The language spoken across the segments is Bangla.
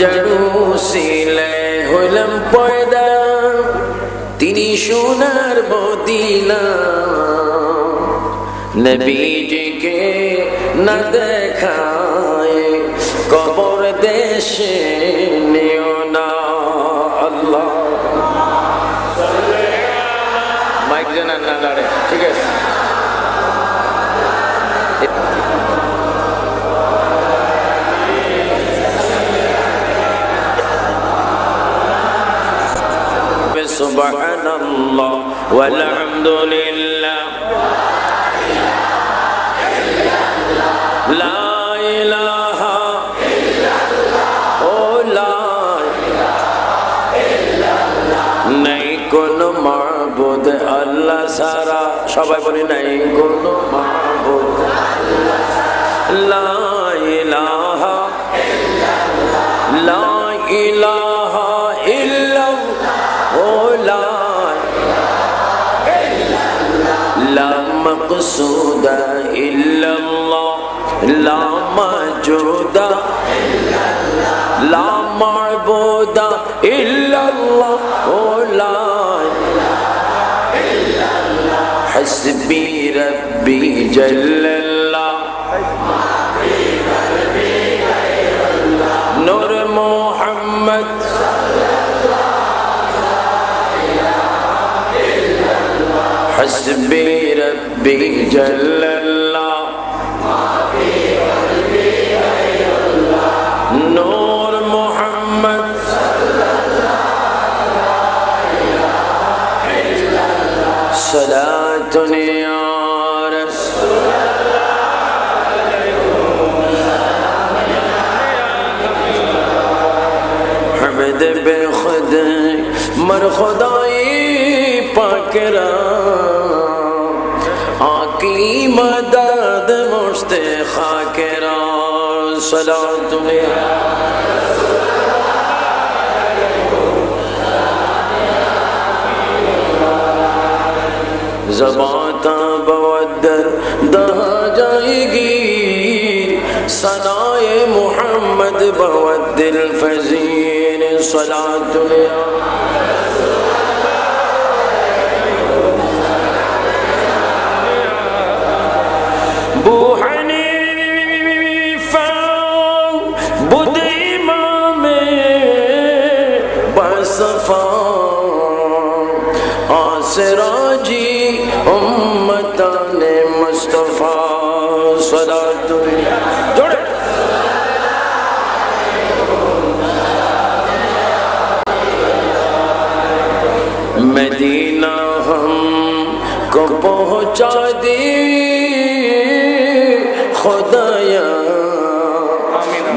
জরুসিলে হইলাম পয়দা, তিনি সোনার মদিনা। নবীজিকে না দেখায়, কবর দেশে নিও না আল্লাহ। মাইক যেন না ঠিক আছে। سبحان الله والحمد لله لا إله ও লা নাই কোন মাবুদ আল্লাহ সারা সবাই বলি নাই কোন মাবুদ লা ইলাহা লা ইলাহা مقصود إلا الله لا موجود لا معبود إلا الله ولا حسبي ربي جل الله. نور محمد. حسبي به جل الله. الله نور محمد. صلى الله إله صلاة يا رسول الله. حمد بے مر خدائی پاک مدد مشتخا کے سلام تمہیں. زبان تا بودر دہا جائے گی. سنا محمد بود دل فضین صلاة دنیا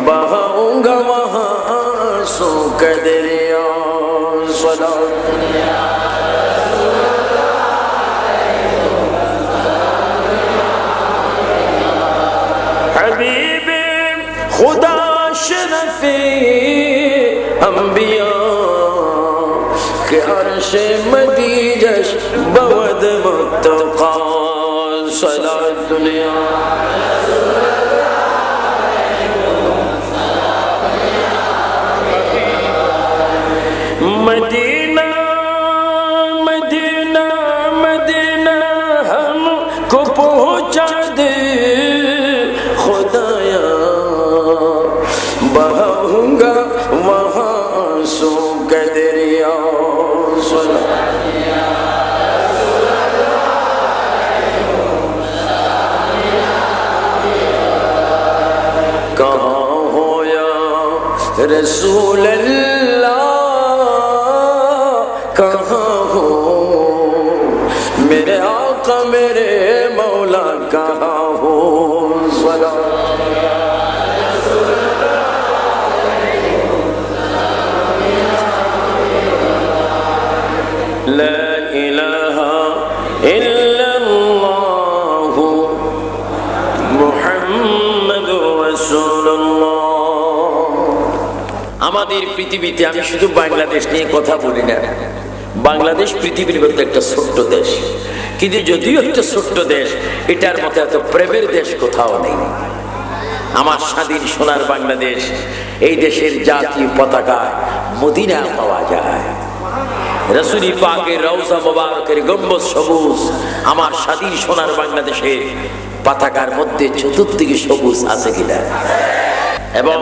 بہاؤں گا وہاں سو کا دریا صلاة لا إله إلا الله محمد رسول الله আমাদের পৃথিবীতে আমি শুধু বাংলাদেশ নিয়ে কথা বলি না বাংলাদেশ পৃথিবীর মধ্যে একটা ছোট্ট দেশ কিন্তু যদিও একটা ছোট্ট দেশ, এটার মতো এত প্রেমের দেশ কোথাও নেই। আমার স্বাধীন সোনার বাংলাদেশ, এই দেশের জাতীয় পতাকায় মদিনা পাওয়া যায়। রসুলি পাকের রৌসা মোবারকের গম্বজ সবুজ, আমার স্বাধীন সোনার বাংলাদেশের পতাকার মধ্যে চতুর্দিকে সবুজ আছে কিনা? এবং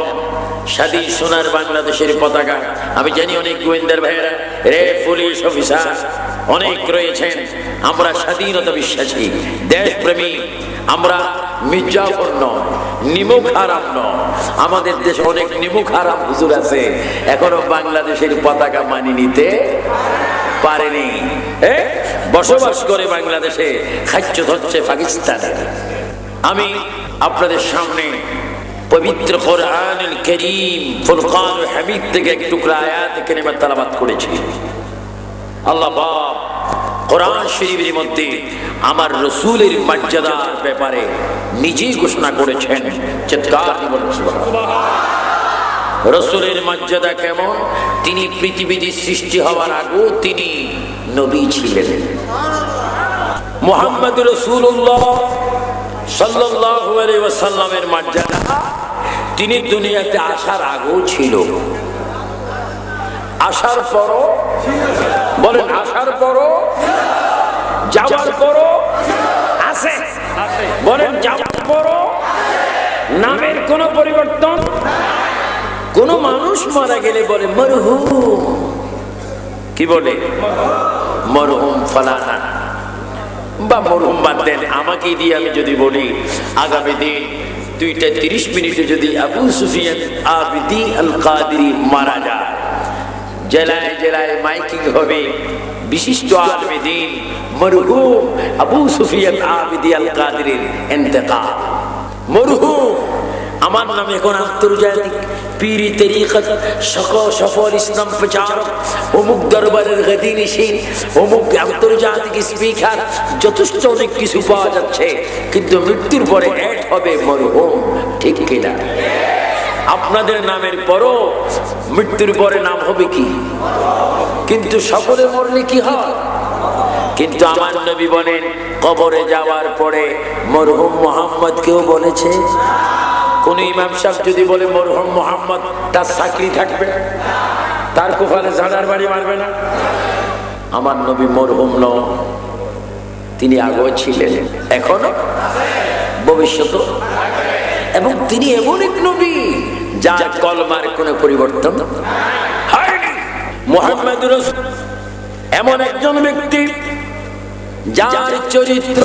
স্বাধীন সোনার বাংলাদেশের পতাকা। আমি জানি অনেক গোয়েন্দার ভাইয়েরা, রে পুলিশ অফিসার, অনেক রয়েছেন। আমরা স্বাধীনতা বিশ্বাসী, দেশপ্রেমী, আমরা মির্জাফর নয় নিমুখ হারাম নয়। আমাদের দেশে অনেক নিমুখ হারাম হুজুর আছে, এখনও বাংলাদেশের পতাকা মানি নিতে পারেনি? বসবাস করে বাংলাদেশে খাদ্য হচ্ছে পাকিস্তানে। আমি আপনাদের সামনে পবিত্র কোরআনুল করিম ফুরকান হামিদ থেকে এক টুকরা আয়াত কারিমা তেলাওয়াত করেছি। আল্লাহ পাক কোরআন শরীফের মধ্যে আমার রসুলের মর্যাদার ব্যাপারে নিজেই ঘোষণা করেছেন। চিৎকার রসুলের মর্যাদা কেমন? তিনি পৃথিবীতে সৃষ্টি হওয়ার আগেও তিনি নবী ছিলেন। মোহাম্মদ রসুল্লাহ সাল্লাল্লাহু আলাইহি ওয়াসাল্লামের মর্যাদা তিনি দুনিয়াতে আসার আগেও ছিল। আসার পরও, বলেন, আসার পরও, যাওয়ার পরও আছে। বলেন, যাওয়ার পরও নামের কোনো পরিবর্তন? কোন মানুষ মারা গেলে বলে, মরহুম। কি বলে? মরহুম ফালানা। বা মরহুম বাদ দেন। আমাকে দিয়ে আমি যদি বলি, আগামী দিন দুইটা তিরিশ মিনিটে যদি আবু সুফিয়ান আবিদি আল কাদি মারা যায়। জেলায় জেলায় মাইকিং হবে। বিশিষ্ট আলমেদিন মরুহ আবু সুফিয়ান আবিদি আল কাদির এন্তেকাল মরহুম, আমার নামে এখন আন্তর্জাতিক পীরি তরিকত সফল ইসলাম প্রচারক, অমুক দরবারের গদি নিশীন অমুক আন্তর্জাতিক স্পিকার, যথেষ্ট অনেক কিছু পাওয়া যাচ্ছে, কিন্তু মৃত্যুর পরে অ্যাড হবে মরহুম, ঠিক কিনা? আপনাদের নামের পরও মৃত্যুর পরে নাম হবে কি? কিন্তু সকলে মরলে কি হয়? কিন্তু আমার নবী বলেন, কবরে যাওয়ার পরে মরহুম মোহাম্মদ কেউ বলেছে। কোন ইমাম সাহেব যদি বলে, মরহম মোহাম্মদ, তার চাকরি থাকবে, তার কুফালে ঝাড়ার বাড়ি মারবে না? আমার নবী মরহুম ন তিনি আগেও ছিলেন, এখনও ভবিষ্যৎ এবং তিনি এমন এক নবী, যার কলমার কোনো পরিবর্তন মোহাম্মদ এমন একজন ব্যক্তি, যার চরিত্র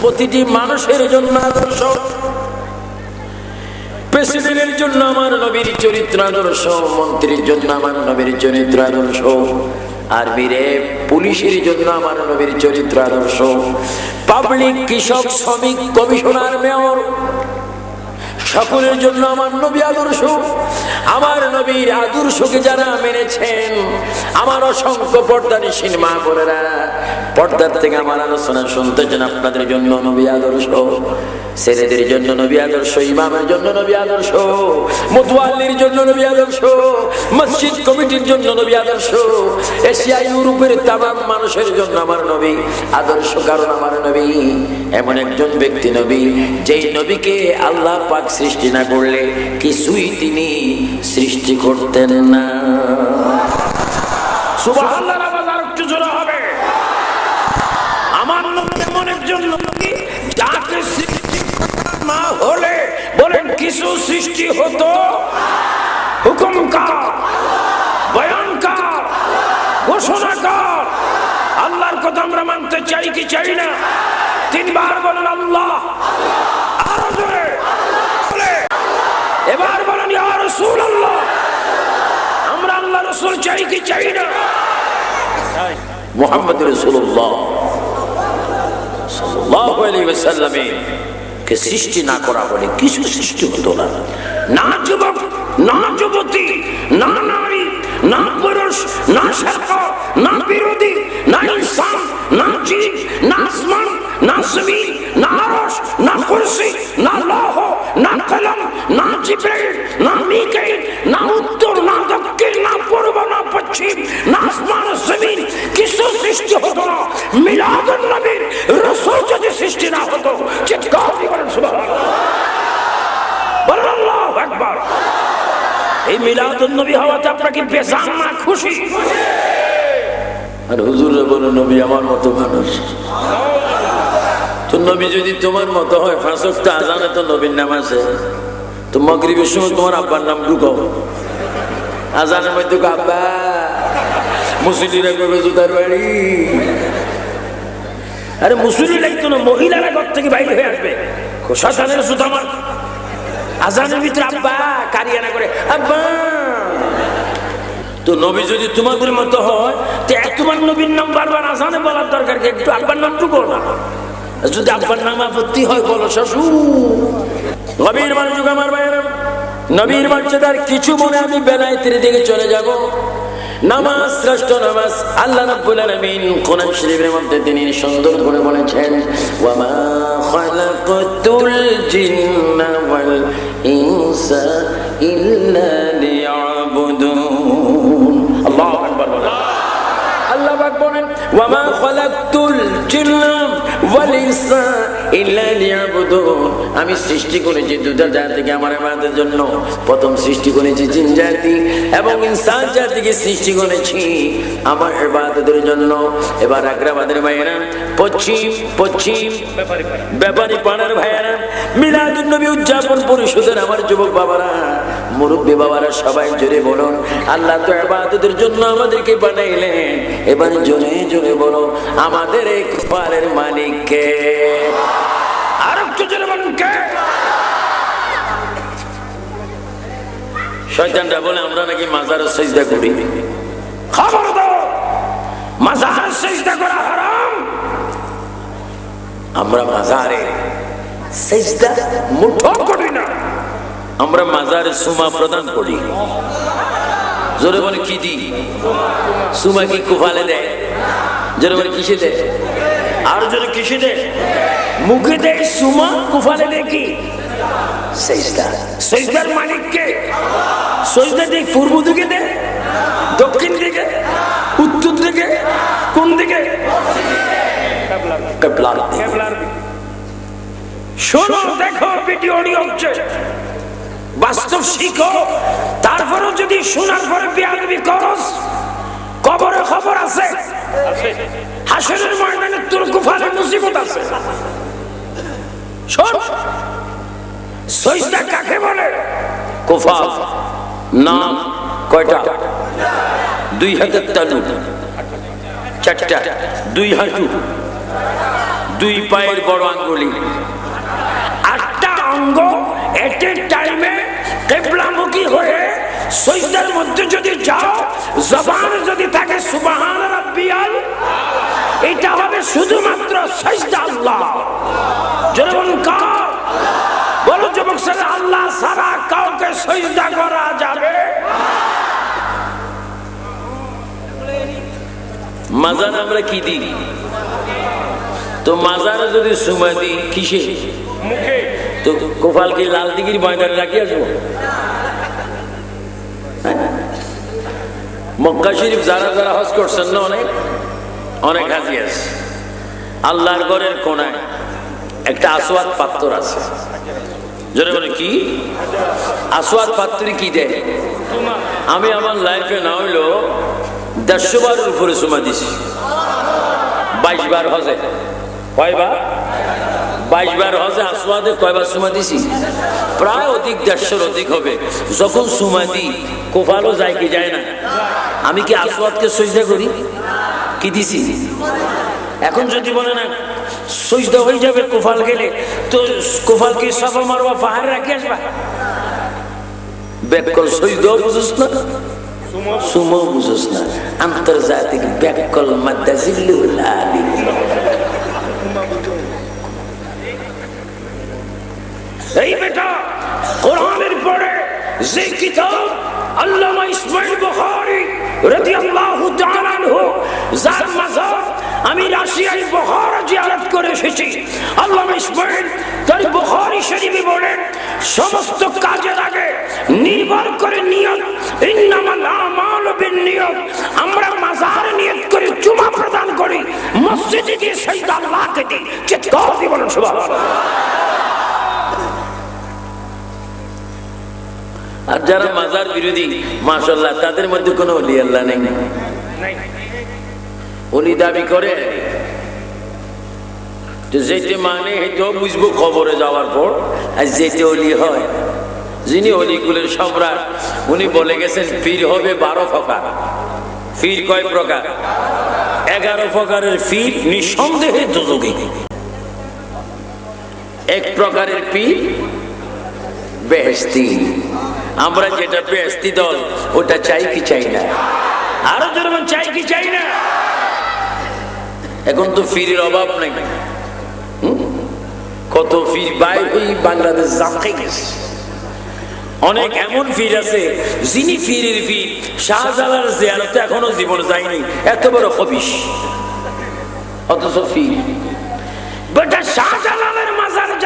প্রতিটি মানুষের জন্য আদর্শ। প্রেসিডেন্টের জন্য আমার নবীর চরিত্র আদর্শ, মন্ত্রীর জন্য আমার নবীর চরিত্র আদর্শ, আর্মিরে, পুলিশের জন্য আমার নবীর চরিত্র আদর্শ, পাবলিক কৃষক, শ্রমিক, কমিশনার, মেয়র সকলের জন্য আমার নবী আদর্শ, আমার নবীর আদর্শকে যারা মেনেছেন, আমার অসংখ্য পর্দানি সিনেমা বোনেরা পর্দার থেকে আমার আলোচনা শুনতেছেন আপনাদের জন্য নবী আদর্শ, ছেলেদের জন্য নবী আদর্শ, ইমামের জন্য নবী আদর্শ মতুয়াল্লির জন্য নবী আদর্শ, মসজিদ কমিটির জন্য নবী আদর্শ, এশিয়া, ইউরোপের তামাম মানুষের জন্য আমার নবী আদর্শ, কারণ আমার নবী এমন একজন ব্যক্তি নবী, যেই নবীকে আল্লাহ পাক সৃষ্টি না করলে কিছুই তিনি সৃষ্টি করতেন না। বলেন কিছু সৃষ্টি হতো? হুকুম বয়ান আল্লাহর কথা আমরা মানতে চাই কি চাই না? তিনবার বলেন আল্লাহ আরও জোরে বলে। এবার ইয়া রাসূলুল্লাহ। আমরা আল্লাহ রসুল চাই কি চাই না? মোহাম্মদ রসুল্লাহ কে সৃষ্টি না করা হলে কিছু সৃষ্টি হতো না। না যুবক, না যুবতী, না নারী না মিলাদুন নবী হওয়াতে আপনাকে বেজান খুশি? আর হুজুরে বলে নবী আমার মতো মানুষ। যদি তো নবীর নাম আব্বার নাম ঢুকাও। আজানের মধ্যে আব্বা। মুসলিরা করবে জুতার বাড়ি। আরে মুসলিম লাগতো না, মহিলারা ঘর থেকে বাইরে হয়ে আসবে। আজানের ভিতরে আব্বা, কারিয়ানা করে, আব্বা। তো নবী যদি তোমাদের মতো হয়, তো তোমার নবীর নাম বারবার আজানে বলার দরকার কি? একটু আব্বার নামটুকু না? যদি আব্বার নাম আপত্তি হয়, বলো, শ্বশুর। নবীর মানুষ আমার ভাইয়েরা, নবীর মর্যাদার কিছু মনে আমি বেলায় বেলায়েতের দিকে চলে যাব। নামাজ, শ্রেষ্ঠ নামাজ, আল্লাহ রাব্বুল আলামিন কোরআন শরীফের মধ্যে তিনি সুন্দর করে বলেছেন, ওয়ামা খালাকাতুল জিন্না ওয়াল ইনসা ইল্লা আমি সৃষ্টি করেছি দুটা জাতিকে আমার আমাদের জন্য। প্রথম সৃষ্টি করেছি জিন জাতি এবং ইনসান জাতিকে সৃষ্টি করেছি আমার এবার জন্য। এবার আগ্রাবাদের ভাইয়েরা, পশ্চিম পশ্চিম ব্যাপারী পাড়ার ভাইয়েরা মিলাদুল নবী উদযাপন পরিষদের আমার যুবক বাবারা মুরব্বী বাবারা সবাই জোরে বলুন, আল্লাহ তো ইবাদতের জন্য আমাদেরকে বানাইলেন। এবার জোরে জোরে বলো আমাদের এই কপালের মালিককে আর একটু জোরে বলুন, কে? শয়তানরা বলে, আমরা নাকি মাজারের সজদা করি। খবর দাও মাজার চেষ্টা করা হারাম। আমরা মাজারে সেজদা মুঠো করি না। আমরা মাজারে সুমা প্রদান করি। জোরে বলে কি দি সুমা কি কুফালে দেয়? জোরে বলে কিসে দেয়? আর যদি কিসে দে মুখে দেয় সুমা, কুফালে সেজদা। সৈদার মালিককে দেখ পূর্ব দিকে দে দক্ষিণ দিকে? উত্তর দিকে? কোন দিকে? কেবলার দিকে। শোনো, দেখো, ভিডিও অডিও হচ্ছে বাস্তব শিখো তারপরেও যদি শোনার পরে বিয়াদবি করস কবরে খবর আছে। হাসনের ময়দানে তোর কুফালের মুসিবত আছে। শোন সৈদা কাকে বলে? কুফা নাম কয়টা? দুই হাতের তালু চারটা। দুই হাঁটু। দুই পায়ের বড় আঙ্গুলি। আটটা অঙ্গ এট এ টাইমে কেবলামুখী হয়ে সৈদার মধ্যে যদি যাও জবান যদি থাকে সুবাহান রাব্বিয়াল এটা হবে শুধুমাত্র সৈদা আল্লাহ। যেমন কার? বলো যুবক স্যার আল্লাহ সারা কাউকে সৈদা করা যাবে? মাজার আমরা কি দিই? তো মাজারে যদি সময় দিই কিসে মুখে। তো কোফাল কি লাল দিঘির ময়দানে রাখি আসব। হ্যাঁ? মক্কা শরীফ যারা যারা হজ করছেন না অনেক অনেক হাজি আছে। আল্লাহর ঘরের কোনায় একটা আসওয়াদ পাত্র আছে। জোরে বলে কি? আসওয়াদ পাত্রে কি দেয়? আমি আমার লাইফে না হইল দেড়শো বার উপরে সময় দিছি। বাইশ বার হজে। কয়বার? বাইশ কয়বার সময় দিছি? প্রায় অধিক অধিক হবে। যখন সময় দিই কোফালো যায় কি যায় না? আমি কি আসওয়াদকে সজদা করি? কি দিছি? এখন যদি বলে না, সজদা হয়ে যাবে কোফাল গেলে, তো কোফালকে সাফা মারবা, পাহাড়ে রাখি আসবা? ব্যাকল সজদা বুঝুস না সুমো বুঝুস না। আন্তর্জাতিক ব্যাকল মাদ্দাজিল্লুল আলী এই বেটা, কোরআনের পরে যে কিতাব আল্লামা ইসমাইল বুখারী রাদিয়াল্লাহু তাআলা আনহু, যার মাজার আমি রাশিয়ায় বুখারা জিয়ারত করে এসেছি, আল্লামা ইসমাইল তার বুখারী শরীফে বলেন সমস্ত কাজের আগে নির্ভর করে নিয়ত, ইন্নামাল আমালু বিন্নিয়ত, আমরা মাজার নিয়ত করে চুমা প্রদান করি, মসজিদে গিয়ে সাইয়্যিদ আল্লাহকে দিই। চিৎকার দিয়ে বলেন, সুবহানাল্লাহ। আর যারা মাজার বিরোধী মাসাল্লাহ তাদের মধ্যে কোনো অলি আল্লাহ নেই। উনি দাবি করে মানে বুঝব খবরে যাওয়ার পর, আর অলি হয়, যিনি অলিগুলের সম্রাট, উনি বলে গেছেন, পীর হবে বারো প্রকার। পীর কয় প্রকার? এগারো প্রকারের পীর নিঃসন্দেহে এক প্রকারের পীর বেহেস্তি আমরা যেটা বেহেস্তি দল ওটা চাই কি চাই না? আরও যেরকম চাই কি চাই না? এখন তো ফিরের অভাব নেই? কত ফির বাই হই বাংলাদেশ জামকে গেছে অনেক। এমন ফির আছে যিনি ফিরের ফির শাহজালাল জিয়ারতে এখনও জীবন যায়নি। এত বড় হবিস অথচ ফির। বেটা শাহজালালের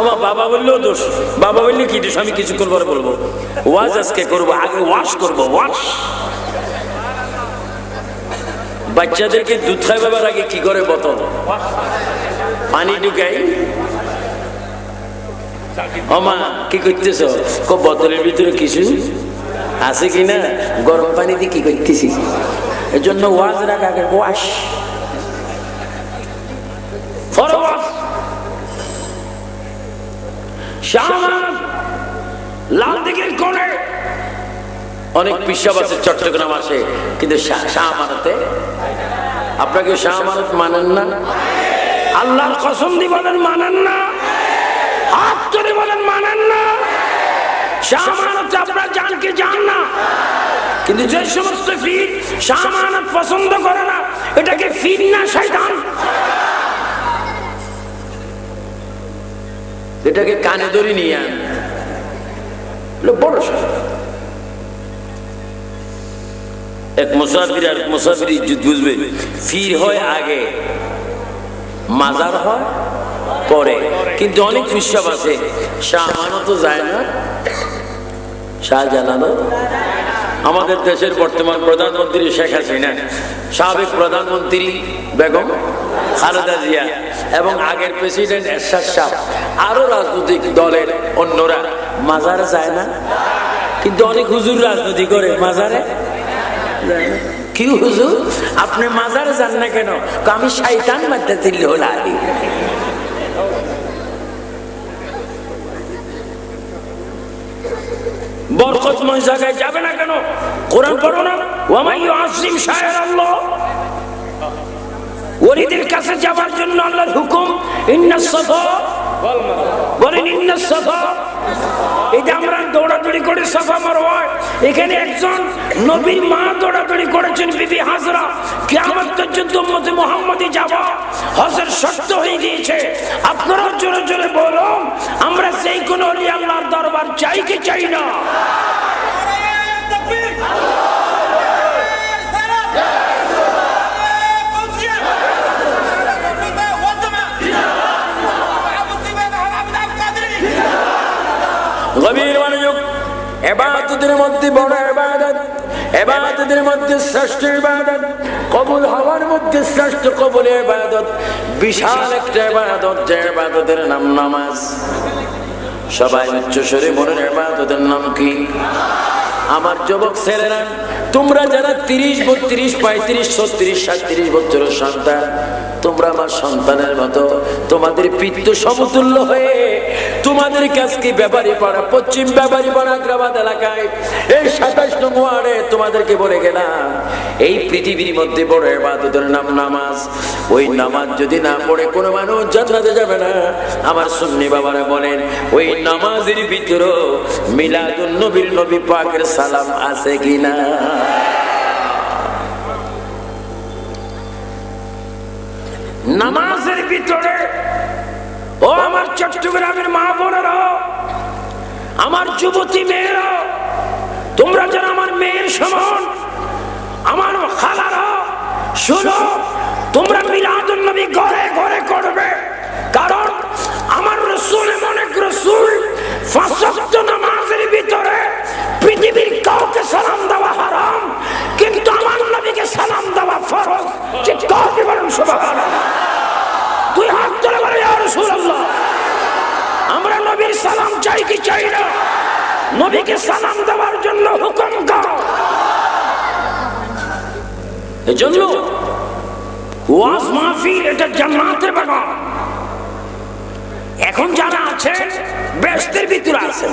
ওমা বাবা বললেও দোষ। বাবা বললে কি দোষ? আমি কিছুক্ষণ পরে বলব। ওয়াজ আজকে করব, আগে ওয়াশ করব, ওয়াশ। বাচ্চাদেরকে দুধ খাইবার আগে কি করে বোতল পানি ঢুকাই। ওমা কি করতেছ? কো বোতলের ভিতরে কিছু আছে কি না গরম পানি দিয়ে কি করতেছি? এর জন্য ওয়াজ রাখ আগে, ওয়াশ। অনেক পিসাব আছে চট্টগ্রাম আসে, কিন্তু শাহ- শাহ আপনাকে শাহ আমানত মানেন না? আল্লাহর কসম দি বলেন মানেন না। হাত ধরে বলেন মানেন না। আপনার জানকে জান না। কিন্তু যে সমস্ত ফির শাহমানত পছন্দ না, এটাকে এটাকে কানে ধরে নিয়ে আন। বড়। এক মুসাফির আর মুসাফির ইজ্জত বুঝবে? ফির হয় আগে, মাজার হয় পরে। কিন্তু অনেক ফিসাব আছে। শাহ আমানতও যায় না। শাহজালালও? আমাদের দেশের বর্তমান প্রধানমন্ত্রী শেখ হাসিনা, সাবেক প্রধানমন্ত্রী বেগম খালেদা জিয়া এবং আগের প্রেসিডেন্ট এরশাদ শাহ আরও রাজনৈতিক দলের অন্যরা মাজারে যায় না। কিন্তু অনেক হুজুর রাজনীতি করে মাজারে। কি হুজুর? আপনি মাজার যান না কেন? আমি শাইতান মারতে চিল্লি হল আলী বরকতময় জায়গায় যাবে না কেন? কোরআন পড়ো না। কাছে যাবার জন্য আল্লাহর হুকুম, ইন্নাস সাফা বলেন ইন্নাস সাফা আমরা দৌড়াদৌড়ি করে, সাফা মারওয়ায় এখানে একজন নবীর মা দৌড়াদৌড়ি করেছেন, বিবি হাজরা। কিয়ামত পর্যন্ত উম্মতে মুহাম্মদী যাওয়া হজের শর্ত হয়ে গিয়েছে। আপনারাও জোরে জোরে বলুন, আমরা সেই কোন আল্লাহর দরবার চাই কি চাই না? মধ্যে বড় এবাদত, এবাদতের মধ্যে শ্রেষ্ঠ ইবাদত কবুল হওয়ার মধ্যে শ্রেষ্ঠ কবুল ইবাদত বিশাল একটা ইবাদত যে ইবাদতের নাম নামাজ। সবাই উচ্চ স্বরে মনের ইবাদতের নাম কি? আমার যুবক ছেলেরা, তোমরা যারা তিরিশ, বত্রিশ, পঁয়ত্রিশ, ছত্রিশ সাতত্রিশ বছরের সন্তান, তোমরা আমার সন্তানের মতো তোমাদের পিত্ত সমতুল্য হয়ে তোমাদের কাছকে ব্যাপারী পাড়া, পশ্চিম ব্যাপারী পাড়া গ্রামাদ এলাকায় এই সাতাশ নং ওয়ার্ডে তোমাদেরকে বলে গেলাম, এই পৃথিবীর মধ্যে বড় এবাদতের নাম নামাজ। ওই নামাজ যদি না পড়ে কোনো মানুষ জান্নাতে যাবে না। আমার সুন্নি বাবারা বলেন, ওই নামাজের ভিতরে মিলাদুন নবীর নবী পাকের সালাম আছে কিনা? নামাজের ভিতরে ও আমার চট্টগ্রামের মা বোনেরা, আমার যুবতী মেয়েরা, তোমরা যারা আমার মেয়ের সমান, আমার খালারা, শুনো, তোমরা মিলাদুন নবী ঘরে ঘরে করবে। কারণ আমার রসুল এমন এক রসুল ফাঁসক্ত নামাজের ভিতরে পৃথিবীর কাউকে সালাম দেওয়া হারাম, কিন্তু আমার নবীকে সালাম দেওয়া ফরজ। যে কাউকে বলেন সুবহানাল্লাহ। রাসূলুল্লাহ। আমরা নবীর সালাম চাই কি চাই না? নবীকে সালাম দেওয়ার জন্য হুকুম দাও। এজন্য ওয়াজ মাহফিল এটা জান্নাতের বাগান এখন যারা আছেন, ব্যস্তের ভিতরে আছেন।